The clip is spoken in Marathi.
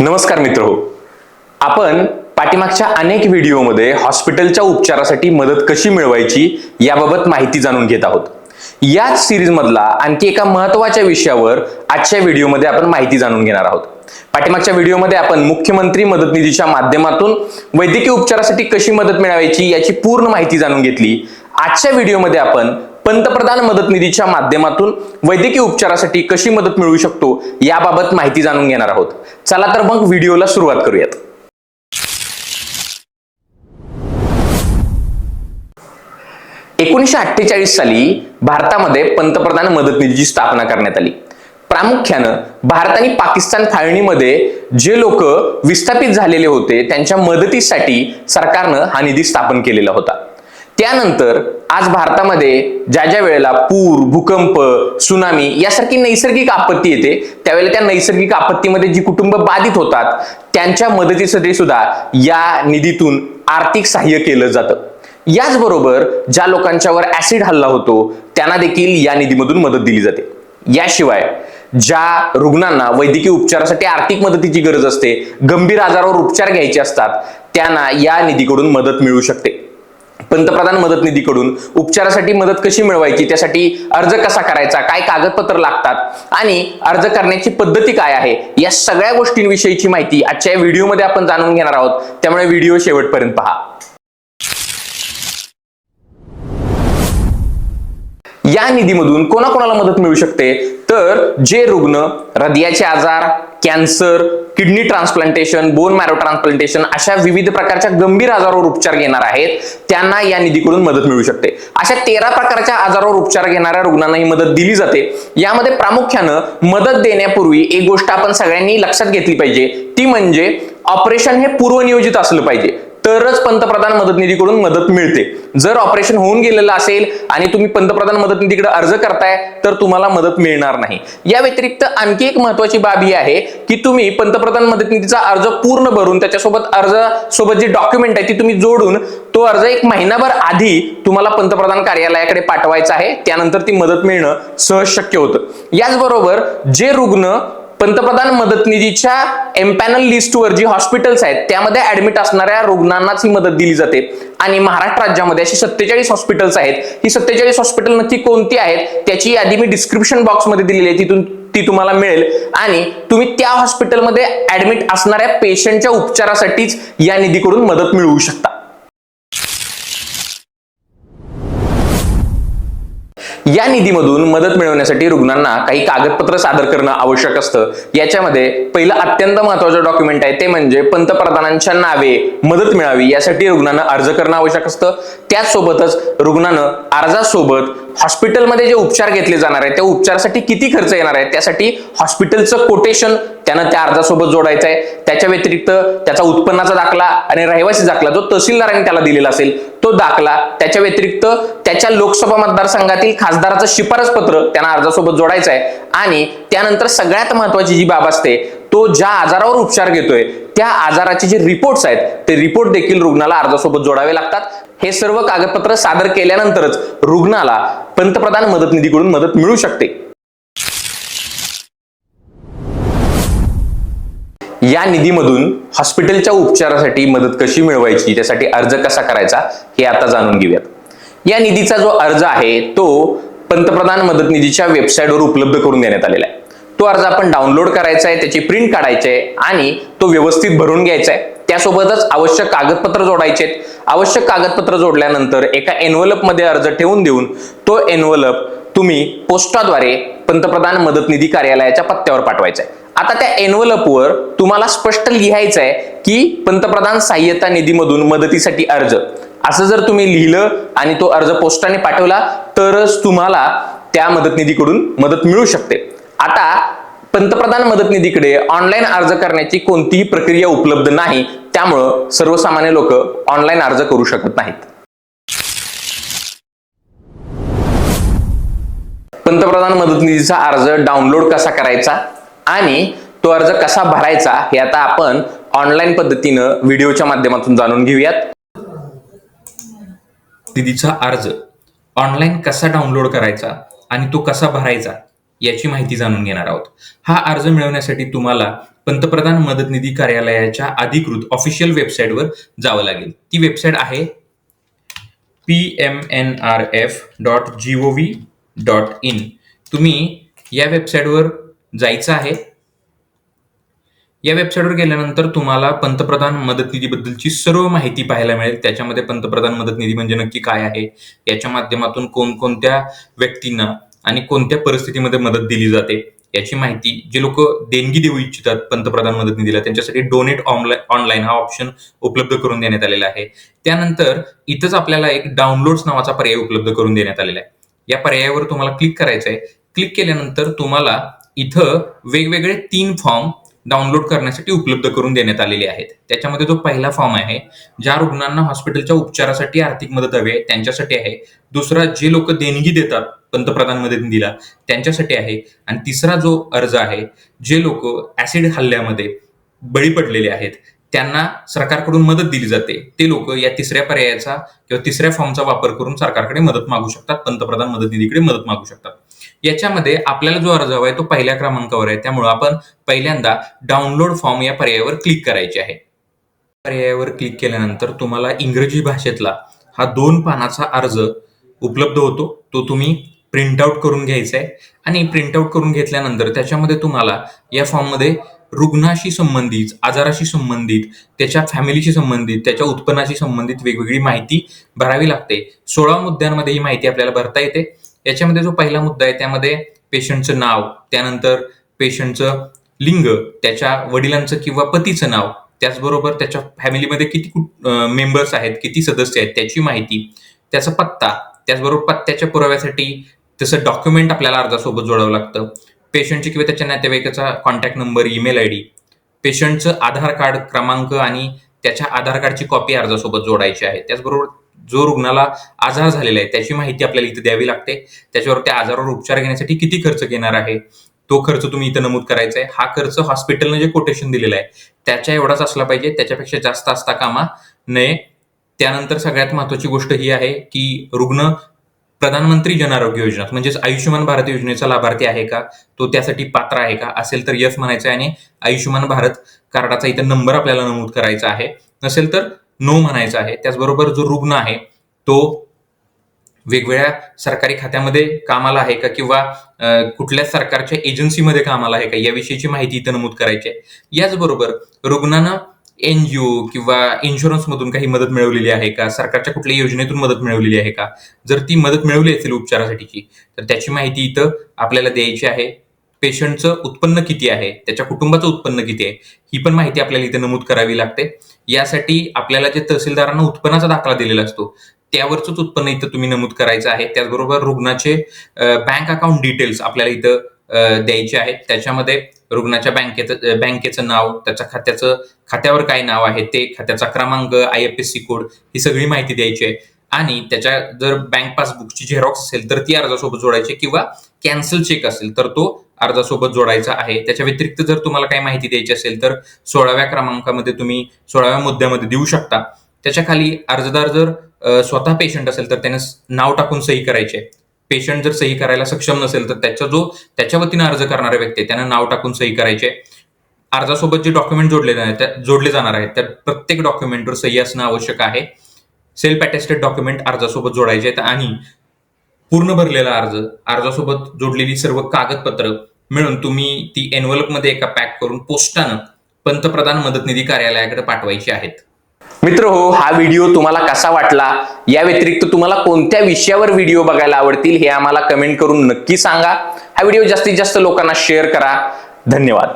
नमस्कार मित्र हो. आपण पाठीमागच्या अनेक व्हिडिओमध्ये हॉस्पिटलच्या उपचारासाठी मदत कशी मिळवायची याबाबत माहिती जाणून घेत आहोत. याच सिरीज मधला आणखी एका महत्त्वाच्या विषयावर आजच्या व्हिडिओमध्ये आपण माहिती जाणून घेणार आहोत. पाठीमागच्या व्हिडिओमध्ये आपण मुख्यमंत्री मदत निधीच्या माध्यमातून वैद्यकीय उपचारासाठी कशी मदत मिळवायची याची पूर्ण माहिती जाणून घेतली. आजच्या व्हिडिओमध्ये आपण पंतप्रधान मदत निधीच्या माध्यमातून वैद्यकीय उपचारासाठी कशी मदत मिळू शकतो याबाबत माहिती जाणून घेणार आहोत. चला तर मग व्हिडिओला सुरुवात करूयात. एकोणीसशे अठ्ठेचाळीस साली भारतामध्ये पंतप्रधान मदत निधीची स्थापना करण्यात आली. प्रामुख्यानं भारत आणि पाकिस्तान फाळणीमध्ये जे लोक विस्थापित झालेले होते त्यांच्या मदतीसाठी सरकारनं हा निधी स्थापन केलेला होता. त्यानंतर आज भारतामध्ये ज्या ज्या वेळेला पूर भूकंप सुनामी यासारखी नैसर्गिक आपत्ती येते त्यावेळेला त्या नैसर्गिक आपत्तीमध्ये जी कुटुंब बाधित होतात त्यांच्या मदतीसाठी सुद्धा या निधीतून आर्थिक सहाय्य केलं जातं. याचबरोबर ज्या लोकांच्यावर ऍसिड हल्ला होतो त्यांना देखील या निधीमधून मदत दिली जाते. याशिवाय ज्या रुग्णांना वैद्यकीय उपचारासाठी आर्थिक मदतीची गरज असते गंभीर आजारावर उपचार घ्यायचे असतात त्यांना या निधीकडून मदत मिळू शकते. पंतप्रधान मदत निधीकडून उपचारासाठी मदत कशी मिळवायची त्यासाठी अर्ज कसा करायचा काय कागदपत्र लागतात आणि अर्ज करण्याची पद्धती काय आहे या सगळ्या गोष्टींविषयीची माहिती आजच्या या व्हिडिओमध्ये आपण जाणून घेणार आहोत. त्यामुळे व्हिडिओ शेवटपर्यंत पहा. या निधीमधून कोणाकोणाला मदत मिळू शकते? तर जे रुग्ण हृदयाचे आजार cancer kidney transplantation bone marrow transplantation अशा विविध प्रकारच्या गंभीर आजारावर उपचार घेणार आहेत. त्यांना या निधीकडून मदत मिळू शकते. अशा तेरा प्रकारच्या आजारावर उपचार घेणाऱ्या रुग्णांना ही मदत दिली जाते. यामध्ये प्रामुख्यानं मदत देण्यापूर्वी एक गोष्ट आपण सगळ्यांनी लक्षात घेतली पाहिजे. ती म्हणजे ऑपरेशन हे पूर्वनियोजित असलं पाहिजे. तरच पंतप्रधान मदत निधीकडून मदत मिळते. जर ऑपरेशन होऊन गेलेलं असेल आणि तुम्ही पंतप्रधान मदत निधीकडे अर्ज करताय तर तुम्हाला मदत मिळणार नाही. या व्यतिरिक्त आणखी एक महत्वाची बाब ही आहे की तुम्ही पंतप्रधान मदत निधीचा अर्ज पूर्ण भरून त्याच्यासोबत अर्ज सोबत जी डॉक्युमेंट आहे ती तुम्ही जोडून तो अर्ज एक महिनाभर आधी तुम्हाला पंतप्रधान कार्यालयाकडे पाठवायचा आहे. त्यानंतर ती मदत मिळणं सहज शक्य होतं. याचबरोबर जे रुग्ण पंतप्रधान मदत निधीच्या एम्पॅनल लिस्टवर जी हॉस्पिटल्स आहेत त्यामध्ये ऍडमिट असणाऱ्या रुग्णांनाच ही मदत दिली जाते. आणि महाराष्ट्र राज्यामध्ये अशी सत्तेचाळीस हॉस्पिटल्स आहेत. ही सत्तेचाळीस हॉस्पिटल नक्की कोणती आहेत? त्याची यादी मी डिस्क्रिप्शन बॉक्समध्ये दिलेली आहे तिथून ती तुम्हाला मिळेल. आणि तुम्ही त्या हॉस्पिटलमध्ये ऍडमिट असणाऱ्या पेशंटच्या उपचारासाठीच या निधीकडून मदत मिळवू शकता. या निधीमधून मदत मिळवण्यासाठी रुग्णांना काही कागदपत्र सादर करणं आवश्यक असतं. याच्यामध्ये पहिलं अत्यंत महत्वाचं डॉक्युमेंट आहे ते म्हणजे पंतप्रधानांच्या नावे मदत मिळावी यासाठी रुग्णांना अर्ज करणं आवश्यक असतं. त्याचसोबतच रुग्णानं अर्जासोबत हॉस्पिटलमध्ये जे उपचार घेतले जाणार आहेत त्या उपचारासाठी किती खर्च येणार आहे त्यासाठी हॉस्पिटलचं कोटेशन त्यानं त्या अर्जासोबत जोडायचं आहे. त्याच्या व्यतिरिक्त त्याचा उत्पन्नाचा दाखला आणि रहिवासी दाखला जो तहसीलदारांनी त्याला दिलेला असेल तो दाखला त्याच्या व्यतिरिक्त त्याच्या लोकसभा मतदारसंघातील खासदाराचं शिफारस पत्र त्यांना अर्जासोबत जोडायचं आहे. आणि त्यानंतर सगळ्यात महत्वाची जी बाब असते तो ज्या आजारावर उपचार घेतोय त्या आजाराचे जे रिपोर्ट्स आहेत ते रिपोर्ट देखील रुग्णाला अर्जासोबत जोडावे लागतात. हे सर्व कागदपत्र सादर केल्यानंतरच रुग्णाला पंतप्रधान मदत निधीकडून मदत मिळू शकते. या निधीमधून हॉस्पिटलच्या उपचारासाठी मदत कशी मिळवायची त्यासाठी अर्ज कसा करायचा हे आता जाणून घेऊयात. या निधीचा जो अर्ज आहे तो पंतप्रधान मदत निधीच्या वेबसाईटवर उपलब्ध करून देण्यात आलेला आहे. तो अर्ज आपण डाउनलोड करायचा आहे त्याची प्रिंट काढायची आहे आणि तो व्यवस्थित भरून घ्यायचा आहे. त्यासोबतच आवश्यक कागदपत्र जोडायचे आवश्यक कागदपत्र जोडल्यानंतर एका एनवलपमध्ये अर्ज ठेवून देऊन तो एनवलप तुम्ही पोस्टाद्वारे पंतप्रधान मदत निधी कार्यालयाच्या पत्त्यावर पाठवायचा आहे. आता त्या एनवलपवर तुम्हाला स्पष्ट लिहायचं आहे की पंतप्रधान सहाय्यता निधीमधून मदतीसाठी अर्ज. असं जर तुम्ही लिहिलं आणि तो अर्ज पोस्टाने पाठवला तरच तुम्हाला त्या मदत निधीकडून मदत मिळू शकते. आता पंतप्रधान मदत निधीकडे ऑनलाईन अर्ज करण्याची कोणतीही प्रक्रिया उपलब्ध नाही. त्यामुळं सर्वसामान्य लोक ऑनलाईन अर्ज करू शकत नाहीत. पंतप्रधान मदत निधीचा अर्ज डाउनलोड कसा करायचा आणि तो अर्ज कसा भरायचा हे आता आपण ऑनलाईन पद्धतीनं व्हिडिओच्या माध्यमातून जाणून घेऊयात. निधीचा अर्ज ऑनलाईन कसा डाउनलोड करायचा आणि तो कसा भरायचा? याची माहिती जाणून घेणार आहोत. हा अर्ज मिळवण्यासाठी तुम्हाला पंतप्रधान मदत निधी कार्यालयाच्या अधिकृत ऑफिशियल वेबसाईटवर जावं लागेल. ती वेबसाईट आहे P M N R F dot G O V dot in तुम्ही या वेबसाईटवर जायचं आहे. या वेबसाईटवर गेल्यानंतर तुम्हाला पंतप्रधान मदत निधीबद्दलची सर्व माहिती पाहायला मिळेल. त्याच्यामध्ये पंतप्रधान मदत निधी म्हणजे नक्की काय आहे? याच्या माध्यमातून कोणकोणत्या व्यक्तींना आणि कोणत्या परिस्थितीमध्ये मदत दिली जाते याची माहिती जे लोक देणगी देऊ इच्छितात पंतप्रधान मदत निधीला त्यांच्यासाठी डोनेट ऑनलाईन हा ऑप्शन उपलब्ध करून देण्यात आलेला आहे. त्यानंतर इथंच आपल्याला एक डाउनलोड्स नावाचा पर्याय उपलब्ध करून देण्यात आलेला आहे. या पर्यायावर तुम्हाला क्लिक करायचं आहे क्लिक केल्यानंतर तुम्हाला इथं वेगवेगळे तीन फॉर्म डाउनलोड करण्यासाठी उपलब्ध करून देण्यात आलेले आहेत. त्याच्यामध्ये जो पहिला फॉर्म आहे ज्या रुग्णांना हॉस्पिटलच्या उपचारासाठी आर्थिक मदत हवी आहे त्यांच्यासाठी आहे. दुसरा जे लोक देणगी देतात पंतप्रधान मदत दिला त्यांच्यासाठी आहे. आणि तिसरा जो अर्ज आहे जे लोक ऍसिड हल्ल्यामध्ये बळी पडलेले आहेत त्यांना सरकारकडून मदत दिली जाते. ते लोक या तिसऱ्या पर्यायाचा किंवा तिसऱ्या फॉर्मचा वापर करून सरकारकडे मदत मागू शकतात पंतप्रधान मदत निधीकडे मदत मागू शकतात. याच्यामध्ये आपल्याला जो अर्ज हवा आहे तो पहिल्या क्रमांकावर आहे. त्यामुळे आपण पहिल्यांदा डाउनलोड फॉर्म या पर्यायावर क्लिक करायचे आहे. पर्यायावर क्लिक केल्यानंतर तुम्हाला इंग्रजी भाषेतला हा दोन पानाचा अर्ज उपलब्ध होतो. तो तुम्ही प्रिंट आउट करून घ्यायचा आहे. आणि प्रिंट आउट करून घेतल्यानंतर त्याच्यामध्ये तुम्हाला या फॉर्ममध्ये रुग्णाशी संबंधित आजाराशी संबंधित त्याच्या फॅमिलीशी संबंधित त्याच्या उत्पन्नाशी संबंधित वेगवेगळी माहिती भरावी लागते. सोळा मुद्द्यांमध्ये ही माहिती आपल्याला भरता येते. याच्यामध्ये जो पहिला मुद्दा आहे त्यामध्ये पेशंटचं नाव त्यानंतर पेशंटचं लिंग त्याच्या वडिलांचं किंवा पतीचं नाव त्याचबरोबर त्याच्या फॅमिलीमध्ये किती मेंबर्स आहेत किती सदस्य आहेत त्याची माहिती त्याचा पत्ता त्याचबरोबर पत्त्याच्या पुराव्यासाठी तसं डॉक्युमेंट आपल्याला अर्जासोबत जोडावं लागतं. पेशंटची किंवा त्याच्या नातेवाईकाचा contact number email I D पेशंटचं आधार कार्ड क्रमांक आणि त्याच्या आधार कार्डची कॉपी अर्जासोबत जोडायची आहे. त्याचबरोबर जो रुग्णाला आजार झालेला आहे त्याची माहिती आपल्याला इथे द्यावी लागते. त्याच्यावर त्या आजारावर उपचार घेण्यासाठी किती खर्च घेणार आहे? तो खर्च तुम्ही इथं नमूद करायचा आहे. हा खर्च हॉस्पिटलने जे कोटेशन दिलेलं आहे त्याच्या एवढाच असला पाहिजे. त्याच्यापेक्षा जास्त असता कामा नये. त्यानंतर सगळ्यात महत्वाची गोष्ट ही आहे की रुग्ण प्रधानमंत्री जन आरोग्य योजना म्हणजेच आयुष्यमान भारत योजनेचा लाभार्थी आहे का? तो त्यासाठी पात्र आहे का? असेल तर यस म्हणायचं आहे आणि आयुष्यमान भारत कार्डाचा इथं नंबर आपल्याला नमूद करायचा आहे. नसेल तर नो म्हणायचं आहे. त्याचबरोबर जो रुग्ण आहे तो वेगवेगळ्या सरकारी खात्यामध्ये कामाला आहे का किंवा कुठल्या सरकारच्या एजन्सीमध्ये कामाला आहे का? याविषयीची माहिती इथं नमूद करायची आहे. याचबरोबर रुग्णांना एनजीओ किंवा इन्शुरन्स मधून काही मदत मिळवलेली आहे का? सरकारच्या कुठल्या योजनेतून मदत मिळवलेली आहे का? जर ती मदत मिळवली असेल उपचारासाठीची तर त्याची माहिती इथं आपल्याला द्यायची आहे. पेशंटचं उत्पन्न किती आहे? त्याच्या कुटुंबाचं उत्पन्न किती आहे? ही पण माहिती आपल्याला इथे नमूद करावी लागते. यासाठी आपल्याला जे तहसीलदारांना उत्पन्नाचा दाखला दिलेला असतो त्यावरच उत्पन्न इथं तुम्ही नमूद करायचं आहे. त्याचबरोबर रुग्णाचे बँक अकाउंट डिटेल्स आपल्याला इथं द्यायचे आहेत. त्याच्यामध्ये रुग्णाच्या बँकेचं बँकेचं नाव त्याच्या खात्याचं खात्यावर काय नाव आहे ते खात्याचा क्रमांक I F S C code ही सगळी माहिती द्यायची आहे. आणि त्याच्या जर बँक पासबुकची झेरॉक्स असेल तर ती अर्जासोबत जोडायची किंवा कॅन्सल चेक असेल तर तो अर्जासोबत जोडायचा आहे. त्याच्या व्यतिरिक्त जर तुम्हाला काही माहिती द्यायची असेल तर सोळाव्या क्रमांकामध्ये तुम्ही सोळाव्या मुद्द्यामध्ये देऊ शकता. त्याच्याखाली अर्जदार जर स्वतः पेशंट असेल तर त्याने नाव टाकून सही करायचे. पेशंट जर सही करायला सक्षम नसेल तर त्याच्या जो त्याच्या वतीनं अर्ज करणारा व्यक्ती त्यानं नाव टाकून सही करायचे. अर्जासोबत जे डॉक्युमेंट जोडले जाणार जोडले जाणार आहेत त्या प्रत्येक डॉक्युमेंटवर सही असणं आवश्यक आहे. सेल्फ अटेस्टेड डॉक्युमेंट अर्जासोबत जोडायचे आहेत आणि पूर्ण भरलेला अर्ज अर्जासोबत जोडलेली सर्व कागदपत्र मिळून तुम्ही ती एनव्हलपमध्ये एका पॅक करून पोस्टानं पंतप्रधान मदत निधी कार्यालयाकडे पाठवायची आहेत. मित्र हो हा व्हिडिओ तुम्हाला कसा वाटला? या व्यतिरिक्त तुम्हाला कोणत्या विषयावर व्हिडिओ बघायला आवडतील हे आम्हाला कमेंट करून नक्की सांगा. हा व्हिडिओ जास्तीत जास्त लोकांना शेअर करा. धन्यवाद.